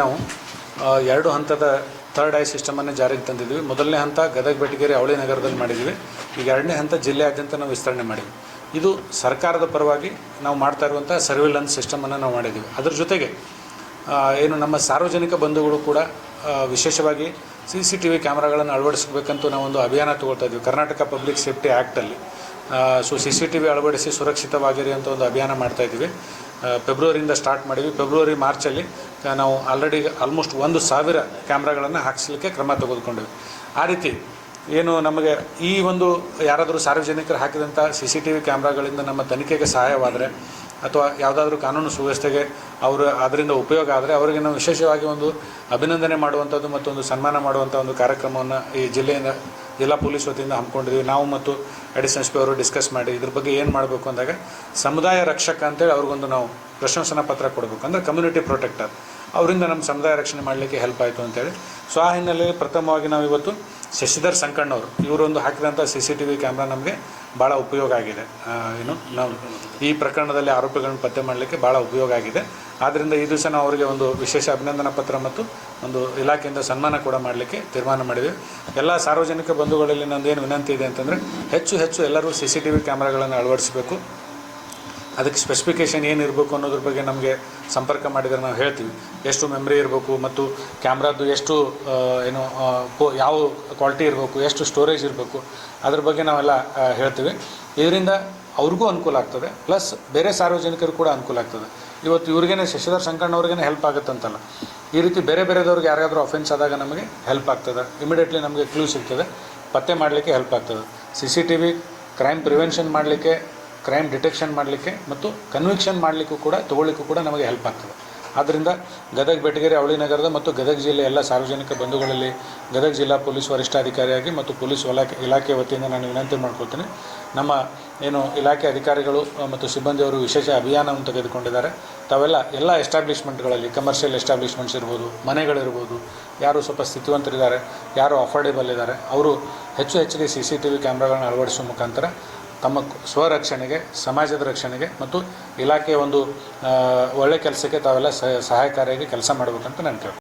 ನಾವು ಎರಡು ಹಂತದ ಥರ್ಡ್ ಐ ಸಿಸ್ಟಮನ್ನು ಜಾರಿಗೆ ತಂದಿದ್ವಿ. ಮೊದಲನೇ ಹಂತ ಗದಗ ಬೆಟಗೇರಿ ಅವಳಿ ನಗರದಲ್ಲಿ ಮಾಡಿದ್ವಿ. ಈಗ ಎರಡನೇ ಹಂತ ಜಿಲ್ಲೆಯಾದ್ಯಂತ ನಾವು ವಿಸ್ತರಣೆ ಮಾಡಿದ್ವಿ. ಇದು ಸರ್ಕಾರದ ಪರವಾಗಿ ನಾವು ಮಾಡ್ತಾ ಇರುವಂಥ ಸರ್ವಿಲೆನ್ಸ್ ಸಿಸ್ಟಮನ್ನು ನಾವು ಮಾಡಿದ್ದೀವಿ ಅದ್ರ ಜೊತೆಗೆ ಏನು ನಮ್ಮ ಸಾರ್ವಜನಿಕ ಬಂಧುಗಳು ಕೂಡ ವಿಶೇಷವಾಗಿ ಸಿ ಸಿ ಟಿ ವಿ ಕ್ಯಾಮ್ರಾಗಳನ್ನು ಅಳವಡಿಸಬೇಕಂತೂ ನಾವೊಂದು ಅಭಿಯಾನ ತಗೊಳ್ತಾ ಇದ್ವಿ. Karnataka public safety ಆ್ಯಕ್ಟಲ್ಲಿ so C C T V ಅಳವಡಿಸಿ ಸುರಕ್ಷಿತವಾಗಿರಿ ಅಂತ ಒಂದು ಅಭಿಯಾನ ಮಾಡ್ತಾ ಇದ್ದೀವಿ. ಆ, ಫೆಬ್ರವರಿಯಿಂದ ಸ್ಟಾರ್ಟ್ ಮಾಡಿದ್ವಿ. ಫೆಬ್ರವರಿ ಮಾರ್ಚಲ್ಲಿ ನಾವು ಆಲ್ರೆಡಿ ಆಲ್ಮೋಸ್ಟ್ ಒಂದು ಸಾವಿರ ಕ್ಯಾಮ್ರಾಗಳನ್ನು ಹಾಕಿಸ್ಲಿಕ್ಕೆ ಕ್ರಮ ತೆಗೆದುಕೊಂಡಿವಿ. ಆ ರೀತಿ ಏನು ನಮಗೆ ಈ ಒಂದು ಯಾರಾದರೂ ಸಾರ್ವಜನಿಕರು ಹಾಕಿದಂಥ ಸಿ ಸಿ ಟಿ ವಿ ಕ್ಯಾಮ್ರಾಗಳಿಂದ ನಮ್ಮ ತನಿಖೆಗೆ ಸಹಾಯವಾದರೆ ಅಥವಾ ಯಾವುದಾದ್ರೂ ಕಾನೂನು ಸುವ್ಯವಸ್ಥೆಗೆ ಅವರು ಅದರಿಂದ ಉಪಯೋಗ ಆದರೆ ಅವರಿಗೆ ನಾವು ವಿಶೇಷವಾಗಿ ಒಂದು ಅಭಿನಂದನೆ ಮಾಡುವಂಥದ್ದು ಮತ್ತು ಒಂದು ಸನ್ಮಾನ ಮಾಡುವಂಥ ಒಂದು ಕಾರ್ಯಕ್ರಮವನ್ನು ಈ ಜಿಲ್ಲೆಯಿಂದ ಜಿಲ್ಲಾ ಪೊಲೀಸ್ ವತಿಯಿಂದ ಹಮ್ಮಿಕೊಂಡಿದ್ವಿ ನಾವು ಮತ್ತು ಅಡಿಷನಲ್ ಎಸ್ ಪಿ ಅವರು ಡಿಸ್ಕಸ್ ಮಾಡಿ ಇದ್ರ ಬಗ್ಗೆ ಏನು ಮಾಡಬೇಕು ಅಂದಾಗ ಸಮುದಾಯ ರಕ್ಷಕ ಅಂತೇಳಿ ಅವ್ರಿಗೊಂದು ನಾವು ಪ್ರಶಂಸನಾ ಪತ್ರ ಕೊಡಬೇಕು. ಅಂದರೆ ಕಮ್ಯುನಿಟಿ ಪ್ರೊಟೆಕ್ಟರ್ ಅವರಿಂದ ನಮ್ಮ ಸಮುದಾಯ ರಕ್ಷಣೆ ಮಾಡಲಿಕ್ಕೆ ಹೆಲ್ಪ್ ಆಯಿತು ಅಂತೇಳಿ ಸೊ ಆ ಹಿನ್ನೆಲೆಯಲ್ಲಿ ಪ್ರಥಮವಾಗಿ ನಾವು ಇವತ್ತು ಶಶಿಧರ್ ಸಂಕಣ್ಣವರು ಇವರೊಂದು ಹಾಕಿದಂಥ C C T V camera ನಮಗೆ ಭಾಳ ಉಪಯೋಗ ಆಗಿದೆ. ಏನು, ನಾವು ಈ ಪ್ರಕರಣದಲ್ಲಿ ಆರೋಪಿಗಳನ್ನು ಪತ್ತೆ ಮಾಡಲಿಕ್ಕೆ ಭಾಳ ಉಪಯೋಗ ಆಗಿದೆ. ಆದ್ದರಿಂದ ಈ ದಿವಸ ನಾವು ಅವರಿಗೆ ಒಂದು ವಿಶೇಷ ಅಭಿನಂದನಾ ಪತ್ರ ಮತ್ತು ಒಂದು ಇಲಾಖೆಯಿಂದ ಸನ್ಮಾನ ಕೂಡ ಮಾಡಲಿಕ್ಕೆ ತೀರ್ಮಾನ ಮಾಡಿದ್ವಿ. ಎಲ್ಲ ಸಾರ್ವಜನಿಕ ಬಂಧುಗಳಲ್ಲಿ ನಂದೇನು ವಿನಂತಿ ಇದೆ ಅಂತಂದರೆ ಹೆಚ್ಚು ಹೆಚ್ಚು ಎಲ್ಲರೂ ಸಿ ಸಿ ಟಿ ವಿ ಕ್ಯಾಮ್ರಾಗಳನ್ನು ಅಳವಡಿಸಬೇಕು. ಅದಕ್ಕೆ ಸ್ಪೆಸಿಫಿಕೇಷನ್ ಇರಬೇಕು ಅನ್ನೋದ್ರ ಬಗ್ಗೆ ನಮಗೆ ಸಂಪರ್ಕ ಮಾಡಿದರೆ ನಾವು ಹೇಳ್ತೀವಿ. ಎಷ್ಟು ಮೆಮ್ರಿ ಇರಬೇಕು ಮತ್ತು ಕ್ಯಾಮ್ರಾದ್ದು ಎಷ್ಟು ಏನು ಯಾವ ಕ್ವಾಲಿಟಿ ಇರಬೇಕು, ಎಷ್ಟು ಸ್ಟೋರೇಜ್ ಇರಬೇಕು, ಅದ್ರ ಬಗ್ಗೆ ನಾವೆಲ್ಲ ಹೇಳ್ತೀವಿ. ಇದರಿಂದ ಅವ್ರಿಗೂ ಅನುಕೂಲ ಆಗ್ತದೆ. ಪ್ಲಸ್ ಬೇರೆ ಸಾರ್ವಜನಿಕರು ಕೂಡ ಅನುಕೂಲ ಆಗ್ತದೆ. ಇವತ್ತು ಇವ್ರಿಗೇನೆ ಶಶಿಧರ್ ಸಂಕಣ್ಣವ್ರಿಗೇನೆ ಹೆಲ್ಪ್ ಆಗುತ್ತಂತಲ್ಲ. ಈ ರೀತಿ ಬೇರೆ ಬೇರೆದವ್ರಿಗೆ ಯಾರಾದರೂ ಅಫೆನ್ಸ್ ಆದಾಗ ನಮಗೆ ಹೆಲ್ಪ್ ಆಗ್ತದೆ. ಇಮಿಡಿಯೇಟ್ಲಿ ನಮಗೆ ಕ್ಲೂ ಸಿಗ್ತದೆ. ಪತ್ತೆ ಮಾಡಲಿಕ್ಕೆ ಹೆಲ್ಪ್ ಆಗ್ತದೆ. C C T V crime prevention ಮಾಡಲಿಕ್ಕೆ ಕ್ರೈಮ್ ಡಿಟೆಕ್ಷನ್ ಮಾಡಲಿಕ್ಕೆ ಮತ್ತು ಕನ್ವಿಕ್ಷನ್ ಮಾಡಲಿಕ್ಕೂ ಕೂಡ, ತಗೊಳ್ಳಿಕ್ಕೂ ಕೂಡ ನಮಗೆ ಹೆಲ್ಪ್ ಆಗ್ತದೆ. ಆದ್ದರಿಂದ ಗದಗ ಬೆಟಗೇರಿ, ಅವಳಿ ನಗರದ ಮತ್ತು ಗದಗ ಜಿಲ್ಲೆ ಎಲ್ಲ ಸಾರ್ವಜನಿಕ ಬಂಧುಗಳಲ್ಲಿ ಗದಗ ಜಿಲ್ಲಾ ಪೊಲೀಸ್ ವರಿಷ್ಠಾಧಿಕಾರಿಯಾಗಿ ಮತ್ತು ಪೊಲೀಸ್ ಇಲಾಖೆ ಇಲಾಖೆ ವತಿಯಿಂದ ನಾನು ವಿನಂತಿ ಮಾಡ್ಕೊಳ್ತೇನೆ. ನಮ್ಮ ಏನು ಇಲಾಖೆ ಅಧಿಕಾರಿಗಳು ಮತ್ತು ಸಿಬ್ಬಂದಿಯವರು ವಿಶೇಷ ಅಭಿಯಾನವನ್ನು ತೆಗೆದುಕೊಂಡಿದ್ದಾರೆ. ತಾವೆಲ್ಲ ಎಲ್ಲ ಎಸ್ಟಾಬ್ಲಿಷ್ಮೆಂಟ್ಗಳಲ್ಲಿ, ಕಮರ್ಷಿಯಲ್ ಎಸ್ಟಾಬ್ಲಿಷ್ಮೆಂಟ್ಸ್ ಇರ್ಬೋದು, ಮನೆಗಳಿರ್ಬೋದು, ಯಾರು ಸ್ವಲ್ಪ ಸ್ಥಿತಿವಂತರಿದ್ದಾರೆ, ಯಾರು ಅಫೋರ್ಡೇಬಲ್ ಇದ್ದಾರೆ, ಅವರು ಹೆಚ್ಚು ಹೆಚ್ಚಿಗೆ ಸಿ ಸಿ ಟಿ ವಿ ಕ್ಯಾಮ್ರಾಗಳನ್ನು ಅಳವಡಿಸುವ ಮುಖಾಂತರ ತಮ್ಮ ಸ್ವರಕ್ಷಣೆಗೆ ಸಮಾಜದ ರಕ್ಷಣೆಗೆ ಮತ್ತು ಇಲಾಖೆಯ ಒಂದು ಒಳ್ಳೆ ಕೆಲಸಕ್ಕೆ ತಾವೆಲ್ಲ ಸಹ- ಸಹಾಯಕಾರಿಯಾಗಿ ಕೆಲಸ ಮಾಡಬೇಕಂತ ನಾನು ಕೇಳ್ತೀನಿ